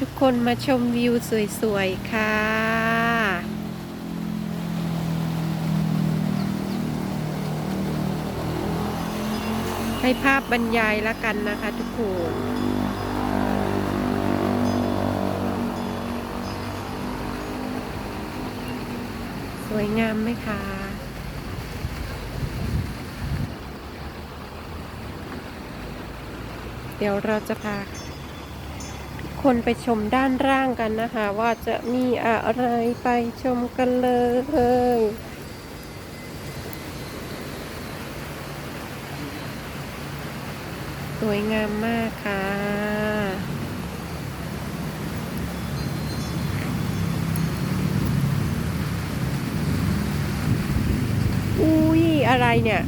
ทุกคนมาชมวิวสวยๆ ค่ะ ให้ภาพบรรยายล้วกันนะคะทุกคนสวยงามไหมคะเดี๋ยวเราจะพา คนไปชมด้านล่างกันนะคะ ว่าจะมีอะไรไปชมกันเลยสวยงามมากค่ะอุ้ยอะไรเนี่ย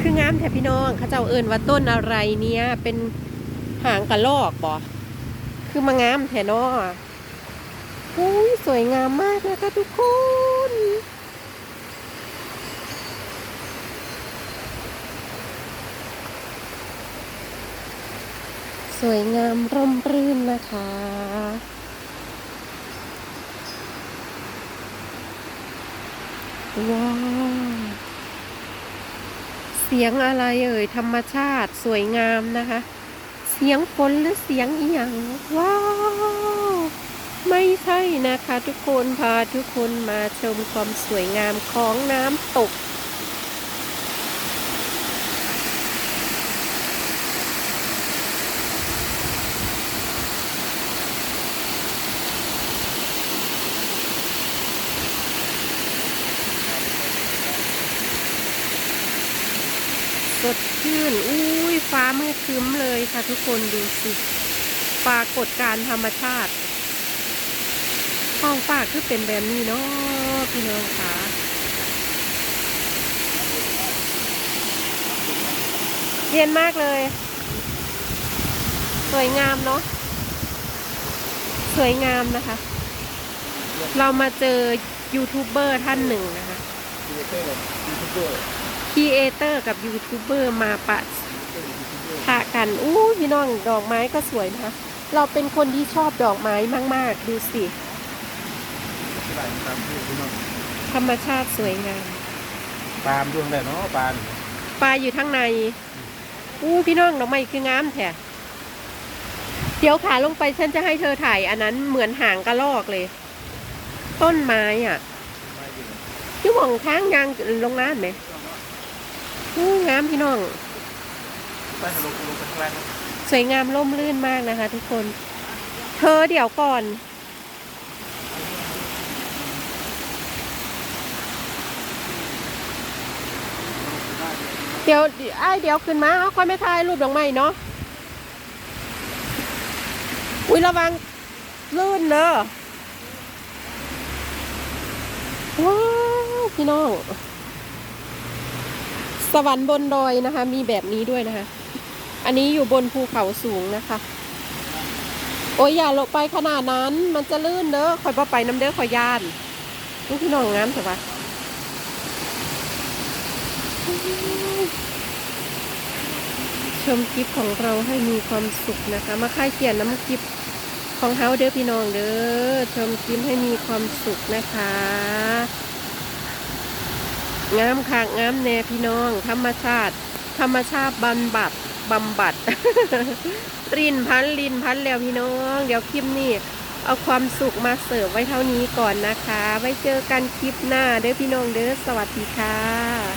คืองามแถบพี่น้องเขาเจ้าเอินว่าต้นอะไรเนี่ย เป็นหางกระลอกบ่ คือมางามแถนออุ้ยสวยงามมากนะคะทุกคน สวยงามร่มรื่นนะคะว้าวเสียงอะไรเอ่ยธรรมชาติสวยงามนะคะ เสียงฝนหรือเสียงอีหยังว้าวไม่ใช่นะคะทุกคนพาทุกคนมาชมความสวยงามของน้ำตก สดชื่น อุ้ยฟ้ามืดคึ้มเลยค่ะทุกคนดูสิปรากฏการธรรมชาติห้องฟ้าคือเป็นแบบนี้เนาะพี่น้องคะเย็นมากเลย สวยงามเนาะสวยงามนะคะ เรามาเจอยูทูบเบอร์ท่านหนึ่งนะคะยูทูบเบอร์ ครีเอเตอร์กับยูทูบเบอร์มาปะทะกันอู้พี่น้องดอกไม้ก็สวยนะคะเราเป็นคนที่ชอบดอกไม้มาก ๆ ดูสิที่ไหนตามที่พี่น้องธรรมชาติสวยงามปาล์มดวงได้เนาะปาล์มปลาอยู่ข้างใน อู้พี่น้องดอกไม้คืองามแท้เดี๋ยวขาลงไปฉันจะให้เธอถ่าย อันนั้นเหมือนหางกระรอกเลย ต้นไม้อะไม่ดีที่หว่องทางยางลงน้ำไหม อู้งามพี่น้อง ไปลงลงไปข้างล่างนะสวยงามร่มรื่นมากนะคะ ทุกคน เธอเดี๋ยวก่อน เดี๋ยวไอ้ายเดี๋ยวขึ้นมาเอาค่อยไม่ถ่ายรูปดอกไม้เนาะ อุ้ยระวังลื่นเนอะว้าวพี่น้อง สวรรค์บนดอยนะคะ มีแบบนี้ด้วยนะคะ อันนี้อยู่บนภูเขาสูงนะคะ โอ้ยอย่าลงไปขนาดนั้น มันจะลื่นเด้อคอยบ่ไปน้ำเด้อคอยย่านนี่พี่น้องงามใช่ปะชมคลิปของเราให้มีความสุขนะคะ มาค่ายเขียนน้ำคลิปของเฮาเด้อพี่น้องเด้อชมคลิปให้มีความสุขนะคะ งามค่ะงามแน่พี่น้อง ธรรมชาติ ธรรมชาติบำบัดบำบัดรินพันลินพันแล้วพี่น้อง เดี๋ยวคลิปนี้เอาความสุขมาเสิร์ฟไว้เท่านี้ก่อนนะคะ ไว้เจอกันคลิปหน้าเด้อพี่น้องเด้อสวัสดีค่ะ